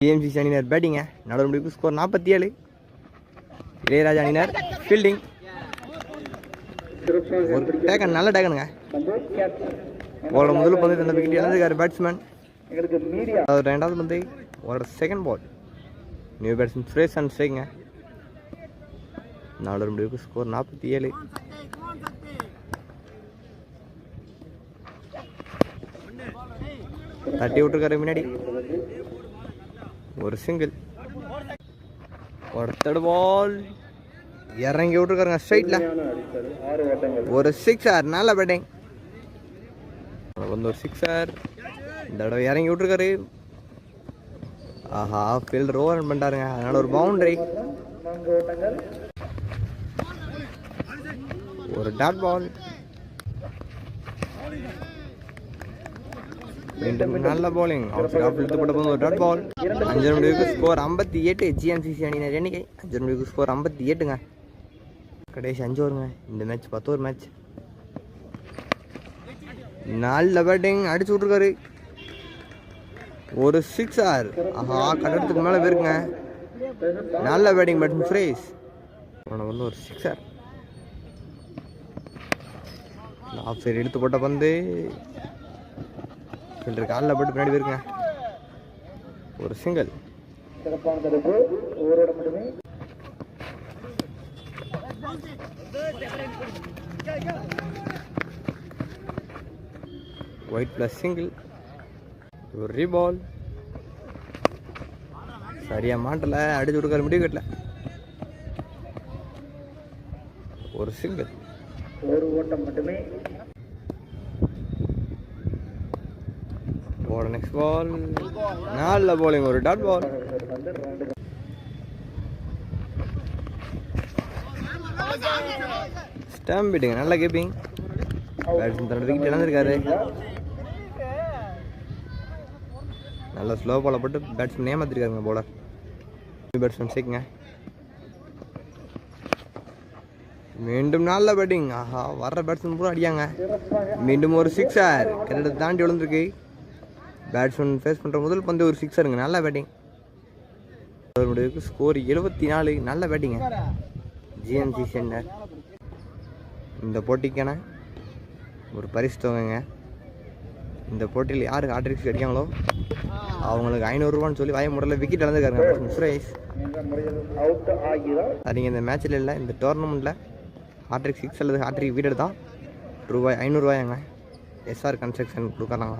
டிஎம்சிசி அணியினர் பேட்டிங்க நடுவர் முடிவுக்கு ஸ்கோர் நாற்பத்தி ஏழு இளையராஜா அணியினர் ஃபீல்டிங் ஒரு டேக்கன் நல்ல டேக்கனுங்க அவரோட முதல் பந்து தந்த விக்கெட் இழந்திருக்காரு பேட்ஸ்மேன் அதாவது ரெண்டாவது பந்து ஒரு second ball new batsman fresh and ஸ்ட்ரைக்குங்க நாலு முடிவுக்கு ஸ்கோர் நாற்பத்தி ஏழு தட்டி விட்டுருக்காரு முன்னாடி. ஒரு சிங்கிள் ஒருத்தடு பால் இறங்கி விட்டுருக்காருங்க ஸ்ட்ரைட்டில் ஒரு சிக்ஸர் நல்ல பேட்டிங் வந்து ஒரு சிக்ஸர் இந்த தடவை இறங்கி விட்டுருக்காரு. ஆஹா ஃபீல்டர் ஓவர் பண்ணிட்டாருங்க. அதனால ஒரு பவுண்டரி ஒரு டாட் பால் மீண்டும் நல்ல bowling. அவுட் சைட் ஆஃப் இழுத்துப்பட்ட போது ஒரு டாட் பால் அஞ்சு முடிவுக்கு ஸ்கோர் ஐம்பத்தி எட்டு ஜிஎன்சிசி அணியினர் எண்ணிக்கை அஞ்சு முடிவுக்கு ஸ்கோர் ஐம்பத்தி எட்டுங்க. கடைசி அஞ்சு வருங்க இந்த மேட்ச் பத்து ஒரு மேட்ச் நல்ல பேட்டிங் அடிச்சு விட்ருக்காரு ஒரு சிக்ஸ் ஆர் ஆஹா கடத்துக்கு மேலே போயிருக்குங்க. நல்ல பேட்டிங் பேட்ஸ்மேன் ஃப்ரேஸ் உனக்கு வந்து ஒரு சிக்ஸர் ஆஃப் சைடு இழுத்து போட்ட பந்து. ஃபில்டர் காலில் போட்டு பின்னாடி போயிருக்குங்க ஒரு சிங்கிள் ஒயிட் ப்ளஸ் சிங்கிள் ஒரு ரீபால் சரியா மாட்டல. அடிச்சு கொடுக்காரு முடிவு கட்டல. ஒரு சிங்கிள் ஒரு ஓட்டம் மட்டுமே. போட நெக்ஸ்ட் பால் நல்ல போலிங் ஒரு டாட் பால் ஸ்டாம்ப் பிட்டுங்க நல்ல கீப்பிங் பேட்ஸ்மேன் தன்னோட விக்கெட் இழந்திருக்காரு நல்லா ஸ்லோ பாலை போட்டு பேட்ஸ்மேன் ஏமாத்திருக்காருங்க போலர் பேட்ஸ்மேன் சேர்க்குங்க மீண்டும் நல்ல பேட்டிங் ஆஹா வர்ற பேட்ஸ்மேன் பூரா அடியாங்க மீண்டும் ஒரு சிக்ஸர் கிட்ட தாண்டி விழுந்திருக்கு பேட்ஸ்மேன் ஃபேஸ் பண்ணுற முதல் பந்து ஒரு சிக்ஸருங்க நல்ல பேட்டிங் அவருடைய ஸ்கோர் எழுபத்தி நாலு நல்ல பேட்டிங்க ஜிஎம்சி சென்னர் இந்த போட்டிக்கான ஒரு பரிசு தொகைங்க இந்த போட்டியில் யாருக்கு ஆட்ரிக்ஸ் கிடைக்காங்களோ அவங்களுக்கு ஐநூறுரூவான்னு சொல்லி வாய முடல விக்கெட் இழந்துருக்காருங்க. சுரேஷ். என்ற சரிங்க இந்த மேட்ச்சில் இல்லை இந்த டோர்னமெண்ட்டில் ஹாட்ரிக் சிக்ஸ் அல்லது ஹாட்ரிக் வீடு தான் ரூபாய் ஐநூறுரூவாயாங்க எஸ்ஆர் கன்ஸ்ட்ரக்ஷன் கொடுக்குறாங்க.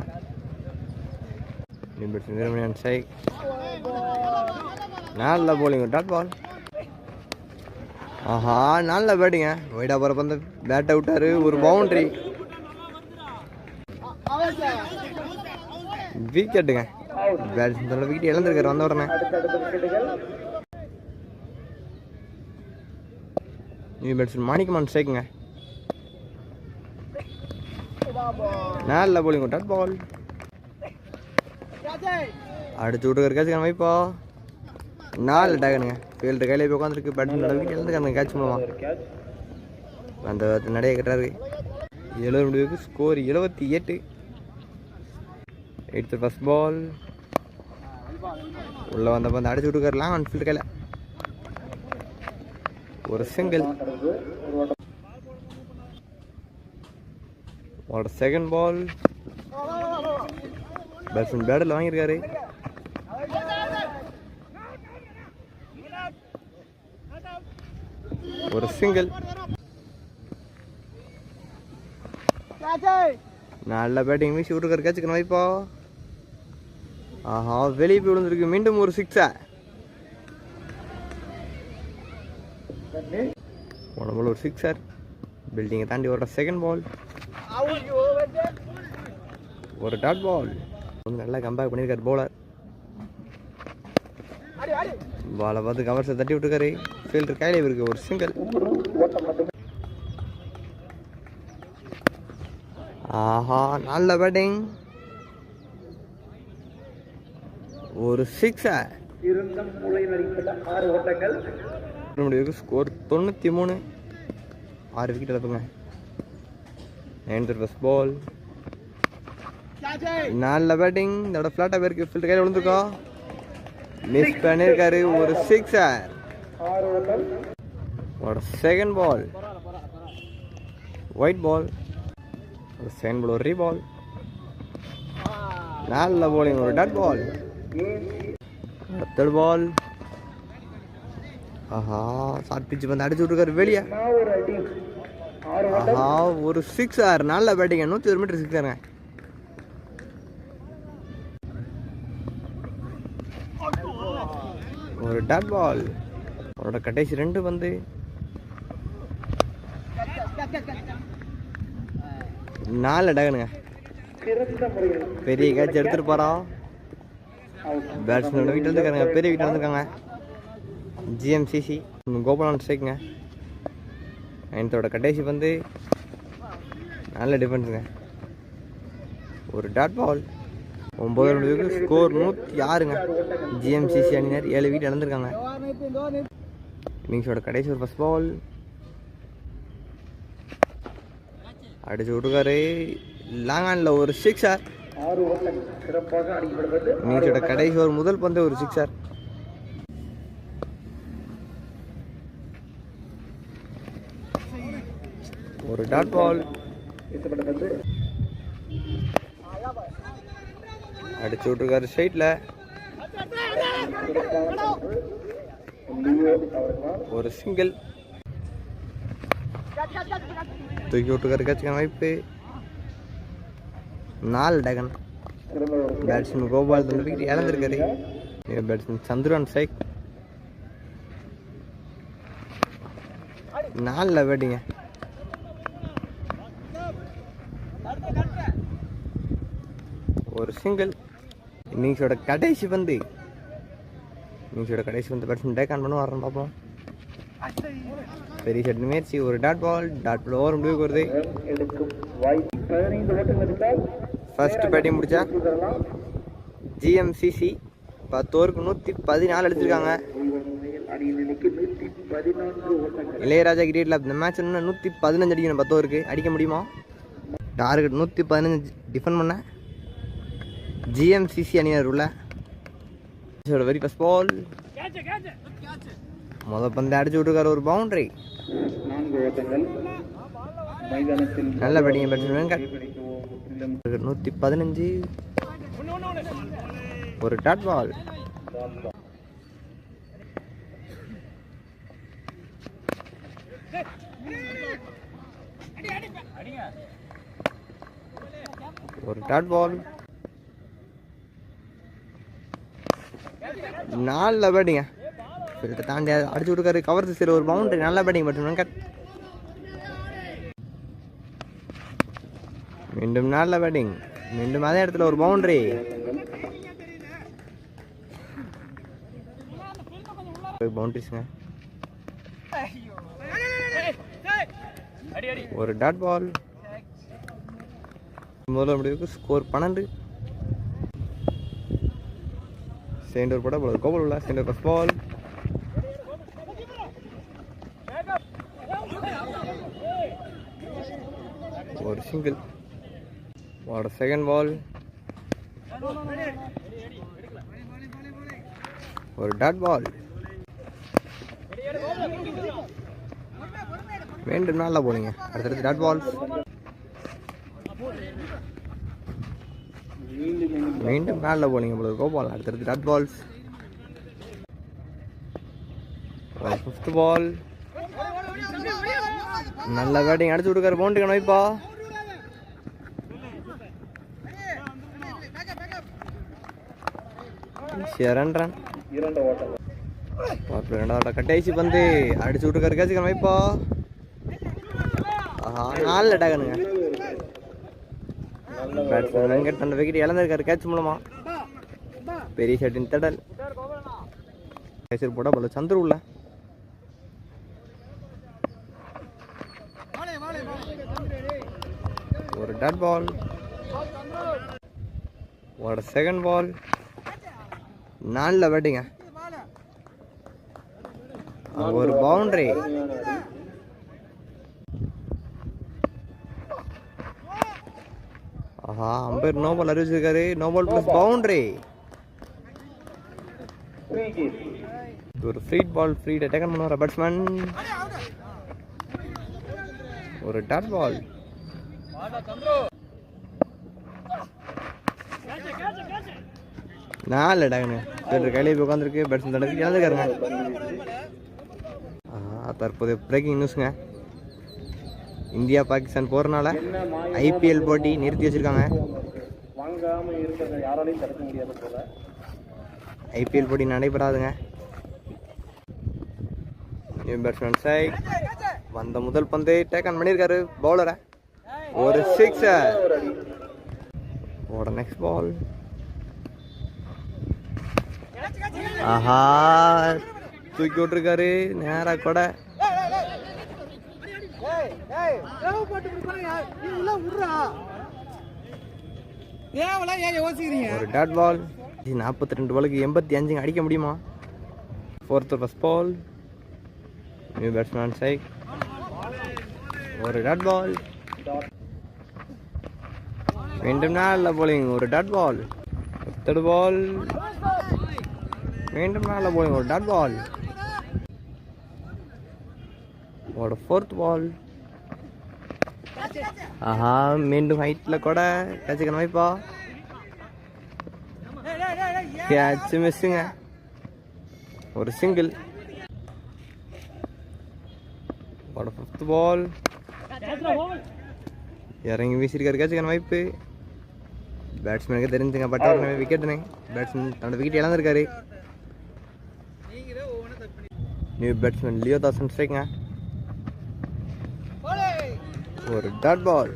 வீரமணியன் சை நல்ல போலிங் டாட் பால் ஆஹா நல்ல பேட்டிங்க ஒயிடா போகிற பந்த பேட்டை விட்டாரு ஒரு பவுண்ட்ரி விக்கெட்டுங்க பேட்ஸ்மேன் விக்கெட் இழந்திருக்காரு வந்த உடனே. நியூ பேட்ஸ்மேன் மாணிக்கமான் ஸ்ட்ரைக்குங்க நல்ல போலிங் டாட் பால் அடிச்சு விட்டுக்கிற கேட்ச் வைப்பா நாலு டேகனுங்க ஃபீல்டு கையில போய் உட்காந்துருக்கு பேட்ஸ்மேன் விக்கெட் இழந்துக்காங்க கேட்ச் பண்ணுவான் அந்த நடைய கட்டுறாரு எழுபது முடிவுக்கு ஸ்கோர் எழுபத்தி எட்டு. எடுத்து ஃபஸ்ட் பால் உள்ளே வந்தப்போ அந்த அடிச்சு விட்டுக்காரு லாங் ஃபீல்டு கையில். ஒரு சிங்கிள் ஒரு செகண்ட் பால் பேட்ஸ்மேன் பேட்டில் வாங்கியிருக்காரு. ஒரு சிங்கிள் நல்ல பேட்டிங் வீசி விட்டுருக்காரு. கேட்சுக்கணும் வைப்பா ஆஹா வெளியே போய் விழுந்திருக்கு. மீண்டும் ஒரு சிக்ஸா போன பால் ஒரு சிக்ஸர் பில்டிங்கை தாண்டி வர செகண்ட் பால் ஒரு டாட் பால் வந்து நல்லா கம்பேக் பண்ணியிருக்காரு போலர் பாலை பார்த்து கவர்ஸை தட்டி விட்டுருக்காரு. ஃபீல்டர் கையில் இருக்கு ஒரு சிங்கிள் ஆஹா நல்ல பேட்டிங் ஒரு சிக்ஸா இருந்தும் ஸ்கோர் தொண்ணூற்றி மூணு. ஆறு விக்கெட் இழப்புங்க நைன்த் ஃபஸ்ட் பால் நல்ல பேட்டிங் இதோட ஃப்ளாட்டாக பேருக்கு ஃபில்ட் கையில் விழுந்துருக்கோம். மிஸ் பண்ணியிருக்காரு ஒரு சிக்ஸர் ஒரு செகண்ட் பால் ஒயிட் பால் ஒரு செகண்ட் பால் ஒரு ரீபால் நல்ல போலிங் ஒரு டட் பால் தேர்ட் பால் ஆஹா ஷார்ட் பிச்சு வந்து அடிச்சு விட்டுருக்காரு வெளியே. ஒரு ஆஹா ஒரு சிக்ஸ் ஆர் நல்ல பேட்டிங்க நூற்றி ஒரு மீட்டர் சிக்ஸருங்க ஒரு டாட் பால் அவரோட கடைசி ரெண்டு வந்து நாலு டகனுங்க பெரிய கேட்ச் எடுத்துட்டு போறோம் பேட்ஸ்மேனோட வீட்டில் இருந்துருக்காங்க பெரிய வீட்டில் வந்துருக்காங்க ஜிஎம்சிசி கோபாலன் ஸ்ட்ரைக்குங்க நைன்த்தோட கடைசி வந்து நல்ல டிஃபென்ஸுங்க ஒரு டாட் பால் ஒம்பது ரெண்டு ஸ்கோர் நூற்றி ஆறுங்க ஜிஎம்சிசி அணியினர் ஏழு வீட்டு இழந்திருக்காங்க. இன்னிங்ஸோட கடைசி ஒரு ஃபஸ்ட் பால் அடிச்சு விட்டுருக்காரு. லாங்கானில் ஒரு சிக்ஸர் இன்னிங்ஸோட கடைசி ஒரு முதல் பந்து ஒரு சிக்ஸர் ஒரு டாட் பால் அடிச்சு விட்டுருக்காரு. ஸ்ட்ரைட்டில் ஒரு சிங்கிள் தூக்கி விட்டுருக்காரு. கட்சிக்கான வாய்ப்பு. நாலு டகன். பேட்ஸ்மேன் கோபால் தந்து விக்கெட் இழந்திருக்காரு. பேட்ஸ்மேன் சந்திரன் சைக் நாலில் பேட்டிங்க ஒரு சிங்கிள் இன்னிங்ஸோட கடைசி பந்து. இன்னிங்ஸோட கடைசி பந்து பேட்ஸ்மேன் டேக் ஆன் பண்ண வரணும் பார்ப்போம் பெரிய ஷட் முயற்சி ஒரு dot ball dot ball over முடிவுக்கு வருது. ஃபர்ஸ்ட் பேட்டிங் முடிச்சா ஜிஎம்சிசி பத்து நூற்றி பதினாலு அடிச்சிருக்காங்க. இளையராஜா கிரிக்கெட்டில் இந்த மேட்ச் இன்னும் நூற்றி பதினஞ்சு அடிக்கணும் பத்து அடிக்க முடியுமா? டார்கெட் நூற்றி பதினஞ்சு. டிஃபன் பண்ண? ஜிஎம்சிசி அணியினர் உள்ள வெரி ஃபஸ்ட் பால் முத பந்து அடிச்சு விட்டுருக்காரு ஒரு பவுண்டரி நல்ல படிங்க பேட்ஸ்மேன் நூற்றி பதினஞ்சு. ஒரு டாட் பால் ஒரு டாட் பால் நல்ல பேட்டிங்க ஃபில்டர் தாண்டி அடிச்சு விட்டுருக்காரு கவர் திசையில் ஒரு பவுண்டரி நல்ல பேட்டிங் பட் கட். மீண்டும் நல்ல பேட்டிங் மீண்டும் அதே இடத்துல ஒரு பவுண்டரி பவுண்டரிஸ்ங்க ஒரு டாட் பால் முதல்ல முடிவுக்கு ஸ்கோர் பன்னெண்டு. சென்டர் போட போல கோபல் உள்ள சென்டர் ஃபஸ்ட் பால் ஒரு சிங்கிள் ஒரு செகண்ட் பால் ஒரு டாட் பால் வேண்டும் நல்லா போனீங்க அடுத்தடுத்து டாட் பால் மீண்டும் மேலே போனீங்க போல கோபால் அடுத்தடுத்து டாட் பால்ஸ் ஃபிஃப்த் பால் நல்ல பேட்டிங் அடிச்சு விட்டுக்காரு பவுண்டரி வைப்பா இரண்டு இரண்டு ரெண்டாவது பந்து. அடிச்சு விட்டுக்காரு கேட்சுக்கணும் வைப்பா நாலு டகனுங்க. பேட்ஸ்மேன் வெங்கட் அந்த விக்கெட் இழந்திருக்காரு கேட்ச் மூலமா. பெரிய ஷட்டின் தடல். கேசர் போட போல சந்துரு உள்ள. ஒரு டட் பால் ஒரு செகண்ட் பால் நாலில் பேட்டிங்க ஒரு பவுண்டரி ஆஹா அம்பேர் நோபால் அறிவிச்சிருக்காரு. நோ பிளஸ் பவுண்டரி ஒரு ஃப்ரீட் பால் ஃப்ரீ டேக்கன் பண்ணுவார் பேட்ஸ்மேன் ஒரு டாட் பால் நாலு டேக்கனு சரி கையில போய் உட்காந்துருக்கு பேட்ஸ்மேன் தடவை இழந்துருக்காருங்க தற்போது பிரேக்கிங் நியூஸுங்க இந்தியா பாகிஸ்தான் போகிறனால ஐபிஎல் போட்டி நிறுத்தி வச்சிருக்காங்க. ஐபிஎல் போட்டி நடைபெறாதுங்க. நியூ பேட்ஸ்மேன் வந்த முதல் பந்து டேக் ஆன் பண்ணியிருக்காரு பவுலரை ஒரு சிக்ஸர் அடி ஓட நெக்ஸ்ட் பால் ஆஹா தூக்கி விட்டுருக்காரு. நேரா கூட. ஒரு டாட் பால் நாற்பத்தி ரெண்டு பாலுக்கு எண்பத்தி அஞ்சுங்க அடிக்க முடியுமா? Fourth first ball new batsman சைக் ஒரு டாட் பால் மீண்டும் நாளில் போலிங் ஒரு டாட் பால் தேர்ட் பால் மீண்டும் நாளில் போலிங் ஒரு டாட் பால் ஒரு ஃபோர்த் பால் ஆஹா மீண்டும் ஹைட்டில் கூட கேட்சுக்கணும் இப்போ கேட்ச் மிஸ்ஸுங்க ஒரு சிங்கிள் ஒரு ஃபிஃப்த் பால் இறங்கி வீசியிருக்காரு கேட்சுக்கான வாய்ப்பு பேட்ஸ்மேனுக்கு தெரிஞ்சுங்க பட் அவர் விக்கெட்டுனே பேட்ஸ்மேன் தன்னோட விக்கெட் இழந்திருக்காரு. நியூ பேட்ஸ்மேன் லியோ தாசன் ஸ்ட்ரைக்குங்க ஒரு டாட் பால்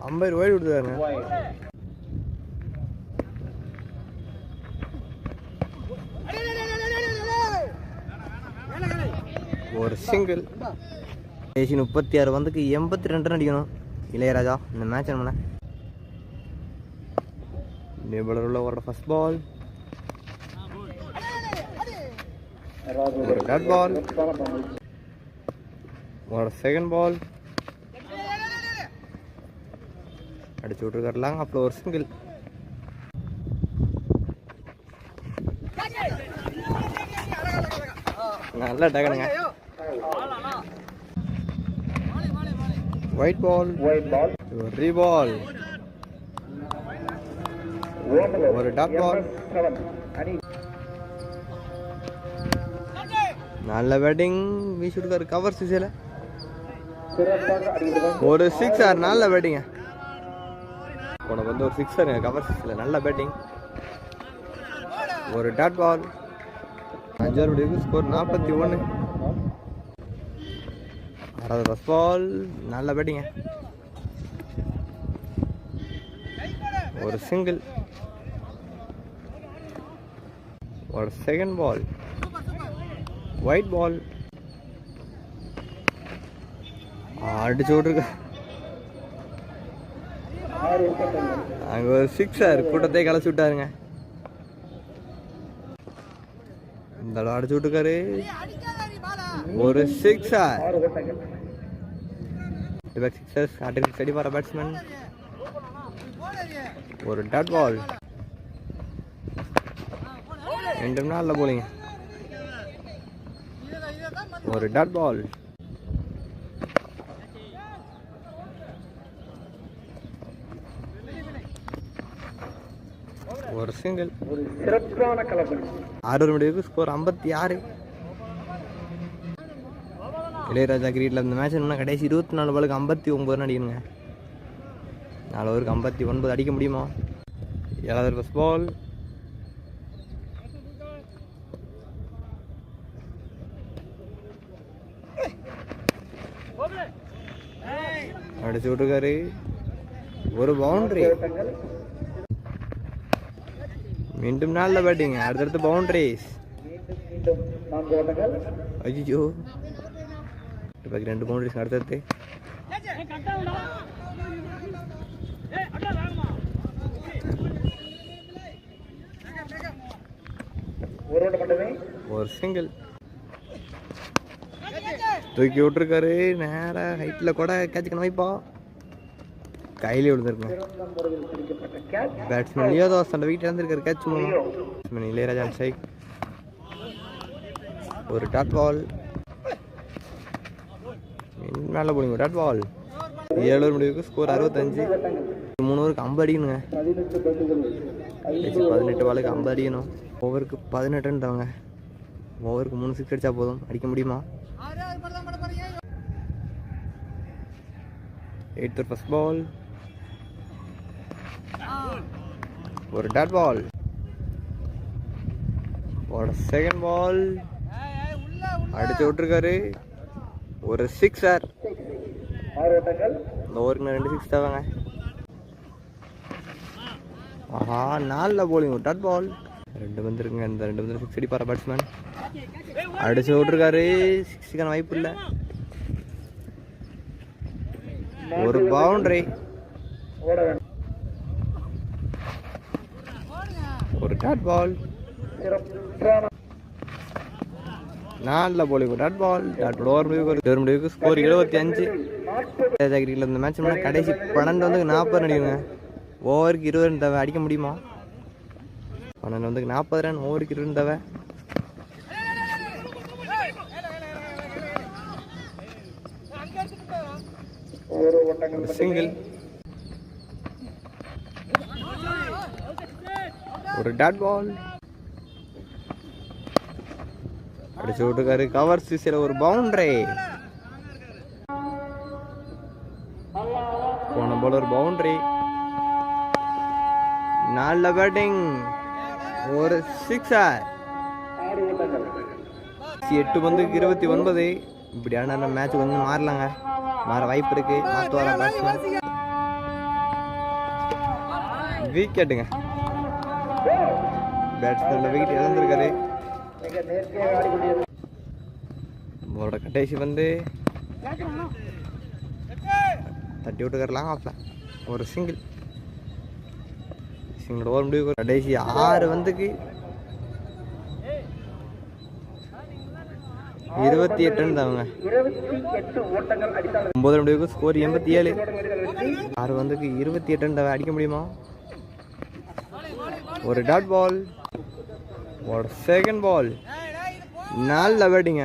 அம்பையர் ஓடி விடுறாருங்க ஒரு சிங்கிள் கடைசி முப்பத்தி ஆறு வந்துக்கு எண்பத்தி ரெண்டு ரன் அடிக்கணும். இளையராஜா இந்த மேட்ச் என்ன நியூபலர் உள்ள ஒரு ஃபர்ஸ்ட் பால் ஒரு டாட் பால் ஒரு செகண்ட் பால் அடிச்சு விட்டுருக்காருலாம் அப்புறம் ஒரு சிங்கிள் நல்ல டகனுங்க. ஒயிட் பால் ஒயிட் பால் ரீ பால் ஒரு டப் பால் நல்ல பேட்டிங் வீசிருக்காரு கவர் சிசையில் ஒரு சிக்ஸ் ஒரு நல்ல பேட்டிங்க உனக்கு வந்து ஒரு சிக்ஸருங்க கவர் சிக்ஸில் நல்ல பேட்டிங் ஒரு டாட் பால் அஞ்சாறு முடிவுக்கு ஸ்கோர் நாற்பத்தி ஒன்று ஆறாவது ஃபஸ்ட் பால் நல்ல பேட்டிங்க ஒரு சிங்கிள் ஒரு செகண்ட் பால் ஒயிட் பால் அடிச்சு விட்ருக்கேன் அங்கே ஒரு சிக்ஸர் கூட்டத்தை கலைச்சி விட்டாருங்க. இந்த அளவு அடிச்சு விட்டுருக்காரு. ஒரு சிக்ஸர். பேக் சிக்ஸர்ஸ் அடி அடி வர பேட்ஸ்மேன் ஒரு டட் பால் ரெண்டு நாளில் போலிங்க. ஒரு டட் பால் ஒரு சிங்கிள் ஒரு சிறப்பான கலப்பணி ஆறு முடிவுக்கு ஸ்கோர் ஐம்பத்தி ஆறு இளையராஜா கிரீட்டில் இந்த மேட்ச் என்ன கடைசி இருபத்தி நாலு பாலுக்கு ஐம்பத்தி ஒம்பது அடிக்கணுங்க. நாலு ஓவருக்கு ஐம்பத்தி ஒன்பது அடிக்க முடியுமா? ஏழாவது ஃபஸ்ட் பால் அடிச்சு விட்டுருக்காரு. ஒரு பவுண்டரி மீண்டும் நல்ல பேட்டிங் அடுத்தடுத்து பவுண்டரிஸ் ஐயோ பாக்கி ரெண்டு பவுண்டரிஸ் அடுத்தடுத்து ஒரு சிங்கிள் தூக்கி விட்டுருக்காரு நேராக ஹைட்டில் கூட கேட்சுக்கணும் வைப்பா கையிலே விழுந்திருக்குங்க பேட்ஸ்மேன் லியோ தாஸ் அந்த வீட்டில் இருந்திருக்காரு கேட்ச் மூலம். பேட்ஸ்மேன் இளையராஜா சைக் ஒரு டாட் பால் மேலே போடுங்க டாட் பால் ஏழு முடிவுக்கு ஸ்கோர் அறுபத்தஞ்சு. மூணு ஓவருக்கு ஐம்பது அடிக்கணுங்க. பதினெட்டு பாலுக்கு ஐம்பது அடிக்கணும். ஓவருக்கு பதினெட்டுன்னு தவங்க. ஓவருக்கு மூணு சிக்ஸ் அடித்தா போதும். அடிக்க முடியுமா? எயிட் ஃபர்ஸ்ட் பால் ஒரு டாட் பால் ஒரு செகண்ட் பால் அடிச்சு விட்டுருக்காரு. ஒரு சிக்ஸ் சார் இந்த ஓவருக்கு ரெண்டு சிக்ஸ் தேவைங்க ஆஹா நாலில் போலிங் ஒரு டாட் பால் ரெண்டு வந்துருங்க இந்த ரெண்டு வந்து சிக்ஸ் அடிப்பார பேட்ஸ்மேன் அடிச்சு விட்ருக்காரு சிக்ஸுக்கான வாய்ப்பு இல்லை. ஒரு பவுண்டரி ஓட வேண்டும் ஒரு டாட் பால் சிறப்பான நாலில் bowling dot ball dot ball over முடிவுக்கு ஒரு ஒரு முடிவுக்கு ஸ்கோர் எழுபத்தி அஞ்சு. கிரிக்கெட்டில் இந்த மேட்ச் பண்ணால் கடைசி பன்னெண்டு வந்து நாற்பது ரன் அடிக்குங்க. ஓவருக்கு இருபது ரன் தேவை. அடிக்க முடியுமா? பன்னெண்டு வந்து நாற்பது ரன். ஓவருக்கு இருபது ரன் தேவை. சிங்கிள் ஒரு டாட் பால் அடிச்சு விட்டுக்காரு கவர் சிசில ஒரு பவுண்டரி போன போல ஒரு பவுண்டரி நல்ல பேட்டிங் ஒரு சிக்ஸர் எட்டு பந்துக்கு இருபத்தி ஒன்பது. இப்படியான மேட்ச் வந்து மாறலாங்க. மாற வாய்ப்பு இருக்கு. மாத்துவாரா பேட்ஸ்மேன் விக்கெட்டுங்க பேட்ஸ்மேன் விக்கெட் இழந்திருக்காரு. போட கடைசி வந்து தட்டி விட்டுக்கறலாம் ஆஃப்ல ஒரு சிங்கிள் சிங்கிள் ஓவர் முடிவு கடைசி ஆறு வந்துக்கு இருபத்தி எட்டுன்னு அவங்க. ஒன்பது முடிவுக்கு ஸ்கோர் எண்பத்தி ஏழு. ஆறு வந்துக்கு இருபத்தி எட்டு அடிக்க முடியுமா? ஒரு டாட் பால் ஒரு செகண்ட் பால் நல்ல பேட்டிங்க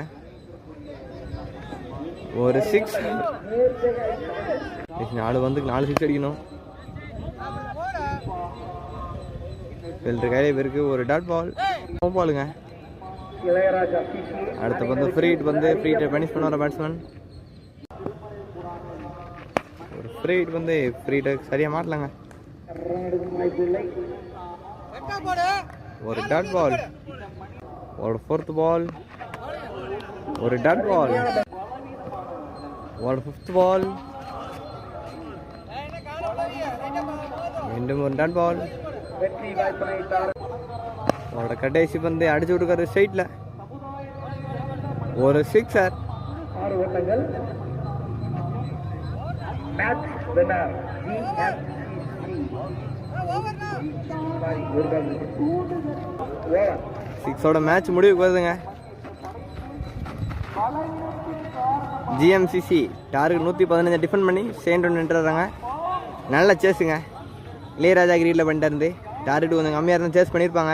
ஒரு சிக்ஸ் நாலு வந்துக்கு நாலு சிக்ஸ் அடிக்கணும். வெல்ற கையில பேருக்கு ஒரு டாட் பால் பாலுங்க அடுத்த பந்து ஃப்ரீ ஹிட் வந்து ஃப்ரீ ஹிட் பனிஷ் பண்ணுவார பேட்ஸ்மேன் ஒரு ஃப்ரீ ஹிட் வந்து ஃப்ரீ ஹிட் சரியா மாட்டலாங்க. ஒரு டாட் பால் ஒரு ஃபோர்த் பால் ஒரு டாட் பால் ஒரு ஃபிஃப்த் பால் மீண்டும் ஒரு டாட் பால் அவரோட கடைசி பந்தை அடிச்சு விட்டுருக்காரு ஸ்ட்ரைட்டில் ஒரு சிக்ஸர் ஆறு ஓட்டங்கள். மேட்ச் வின்னர் ஜிஎம்சிசி ஒரு ரன் ஓவர் சிக்ஸோட மேட்ச் முடிவுக்கு வருதுங்க. ஜிஎம்சிசி டார்கெட் நூற்றி பதினஞ்சு டிஃபெண்ட் பண்ணி செகண்ட் ரவுண்ட் நின்றுறாங்க நல்லா சேஸுங்க இளையராஜா கிரீட்டில் பண்ணிட்டு இருந்து. டார்கெட் கொஞ்சம் கம்மியாக இருந்தால் சேஸ் பண்ணியிருப்பாங்க